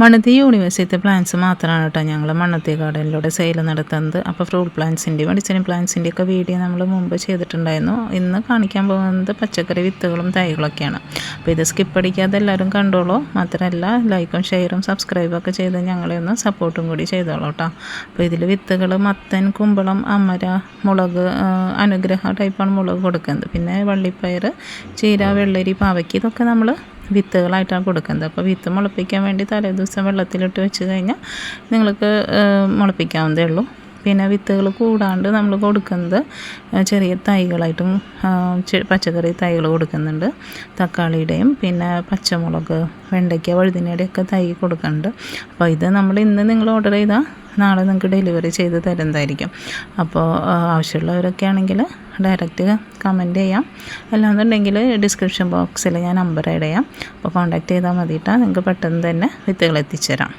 Mannuthy university plants മാത്രമാണ് കേട്ടോ ഞങ്ങൾ മണ്ണത്തി ഗാർഡനിലൂടെ സെയിൽ നടത്തുന്നത്. അപ്പോൾ ഫ്രൂട്ട് പ്ലാന്റ്സിന്റെ മെഡിസിൻ പ്ലാന്റ്സിന്റെ ഒക്കെ വീഡിയോ നമ്മൾ മുമ്പ് ചെയ്തിട്ടുണ്ടായിരുന്നു. ഇന്ന് കാണിക്കാൻ പോകുന്നത് പച്ചക്കറി വിത്തുകളും തൈകളൊക്കെയാണ്. അപ്പോൾ ഇത് സ്കിപ്പ് അടിക്കാതെ എല്ലാവരും കണ്ടോളൂ. മാത്രമല്ല ലൈക്കും ഷെയറും സബ്സ്ക്രൈബും ഒക്കെ ചെയ്ത് ഞങ്ങളെ ഒന്ന് സപ്പോർട്ടും കൂടി ചെയ്തോളൂ കേട്ടോ അപ്പോൾ ഇതിൽ വിത്തുകൾ മത്തൻ കുമ്പളം അമര മുളക് അനുഗ്രഹ ടൈപ്പാണ് മുളക് കൊടുക്കുന്നത്. പിന്നെ വള്ളിപ്പയർ ചീര വെള്ളരി പാവയ്ക്ക് ഇതൊക്കെ നമ്മൾ വിത്തുകളായിട്ടാണ് കൊടുക്കുന്നത്. അപ്പോൾ വിത്ത് മുളപ്പിക്കാൻ വേണ്ടി തലേദിവസം വെള്ളത്തിലിട്ട് വെച്ച് കഴിഞ്ഞാൽ നിങ്ങൾക്ക് മുളപ്പിക്കാവുന്നതേ ഉള്ളൂ. പിന്നെ വിത്തുകൾ കൂടാണ്ട് നമ്മൾ കൊടുക്കുന്നത് ചെറിയ തൈകളായിട്ടും പച്ചക്കറി തൈകൾ കൊടുക്കുന്നുണ്ട്. തക്കാളിയുടെയും പിന്നെ പച്ചമുളക് വെണ്ടയ്ക്ക വഴുതിനയുടെയൊക്കെ തൈ കൊടുക്കുന്നുണ്ട്. അപ്പോൾ ഇത് നമ്മൾ ഇന്ന് നിങ്ങൾ ഓർഡർ ചെയ്താൽ നാളെ നിങ്ങൾക്ക് ഡെലിവറി ചെയ്ത് തരുന്നതായിരിക്കും. അപ്പോൾ ആവശ്യമുള്ളവരൊക്കെ ആണെങ്കിൽ ഡയറക്റ്റ് കമന്റ് ചെയ്യാം. അല്ലാന്നുണ്ടെങ്കിൽ ഡിസ്ക്രിപ്ഷൻ ബോക്സിൽ ഞാൻ നമ്പർ ആഡ് ചെയ്യാം. അപ്പോൾ കോൺടാക്റ്റ് ചെയ്താൽ മതിയിട്ടാൽ നിങ്ങൾക്ക് പെട്ടെന്ന് തന്നെ വിത്തുകൾ എത്തിച്ചേരാം